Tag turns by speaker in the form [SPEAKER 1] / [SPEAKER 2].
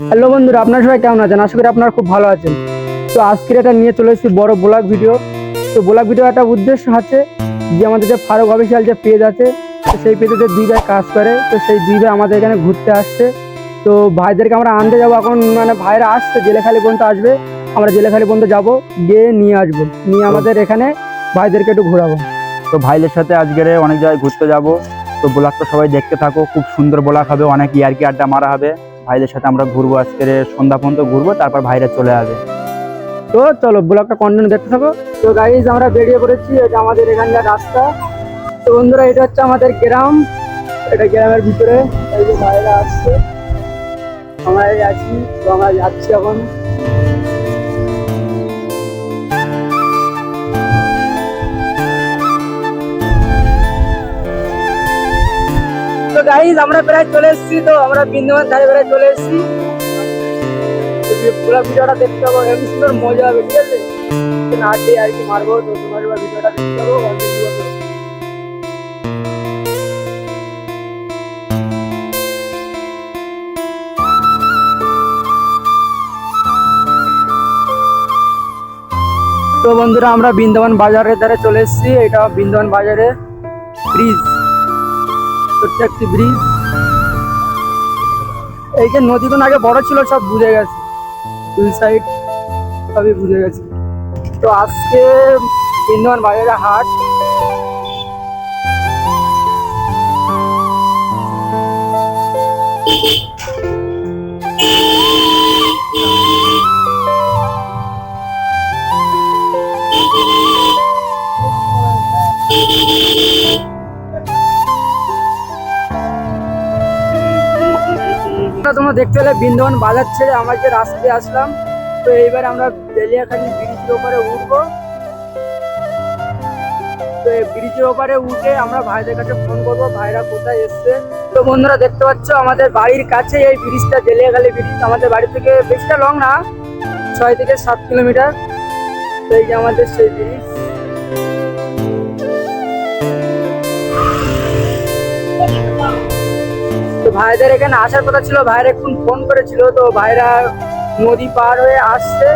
[SPEAKER 1] Hello বন্ধুরা, আপনার সবাই কেমন আছেন? আশা করি আপনারা খুব ভালো আছেন। তো আজকের এটা নিয়ে চলে এসেছি বড় ব্লগ ভিডিও। তো ব্লগ ভিডিও একটা উদ্দেশ্য আছে যে আমাদের যে ফারুক অফিসিয়াল যে পেজ আছে সেই পেজে যে দুই ভাই কাজ করে, তো সেই দুই ভাই আমাদের এখানে ঘুরতে আসছে। তো ভাইদেরকে আমরা আনতে যাব এখন মানে ভাইরা আসছে, জেলেখালি পর্যন্ত আসবে। আমরা জেলেখালি পর্যন্ত যাব, গিয়ে নিয়ে আসব। নিয়ে আমাদের এখানে ভাইদেরকে একটু ঘোরাবো।
[SPEAKER 2] তো ভাইদের সাথে আজকের অনেক জায়গায় ঘুরতে যাব। তো ব্লগটা সবাই দেখতে থাকো, খুব সুন্দর ব্লগ হবে, অনেক ইয়ারকি আড্ডা মারা হবে। ভাইদের সাথে আমরা ঘুরবো আজকে সন্ধ্যা পর্যন্ত ঘুরবো, তারপর ভাইরা চলে আসবে।
[SPEAKER 1] তো চলো, ব্লগটা কন্টিনিউ দেখতে থাকো। তো গাইজ আমরা বেরিয়ে পড়েছি, এটা আমাদের এখানকার রাস্তা। তো বন্ধুরা, এটা হচ্ছে আমাদের গ্রাম। এটা গ্রামের ভিতরে এই যে ভাইরা আসছে। আমরা আছি, তো আমরা যাচ্ছি এখন। তো গাইজ আমরা প্রায় চলে এসেছি, তো আমরা বৃন্দাবন ধারে প্রায় চলে এসেছি। ভিডিওটা দেখতে পাবো সুন্দর মজা হবে, ঠিক আছে? না আড্ডে আর কি মারবো, তো তোমার ভিডিওটা দেখতে পাবো তো বন্ধুরা, আমরা বৃন্দাবন বাজারের ধারে চলে এসেছি এটা বৃন্দাবন বাজারে ব্রিজ ছোট্ট একটি ব্রিজ এই যে নদীগুলো আগে বড় ছিল, সব বুঝে গেছে। দুই সাইড সবই বুঝে গেছে। তো আজকে বৃন্দাবন বাজারে হাট। তোমরা তোমরা দেখতে পেলে বৃন্দাবন বাজার ছেড়ে আমরা যে রাস্তা দিয়ে আসলাম, তো এইবার আমরা বেলিয়াখালী ব্রিজের ওপরে উঠবো। তো এই ব্রিজের ওপরে উঠে আমরা ভাইদের কাছে ফোন করব, ভাইরা কোথায় এসছে। তো বন্ধুরা দেখতে পাচ্ছ, আমাদের বাড়ির কাছে এই ব্রিজটা জেলিয়াখালী ব্রিজ। আমাদের বাড়ি থেকে বেশিটা লং না, ছয় থেকে সাত কিলোমিটার। তো এই যে আমাদের সেই ব্রিজ। ভাইদের এখানে আসার কথা ছিল, ভাইরা এখন ফোন করেছিল, তো ভাইরা নদী পার হয়ে আসছে।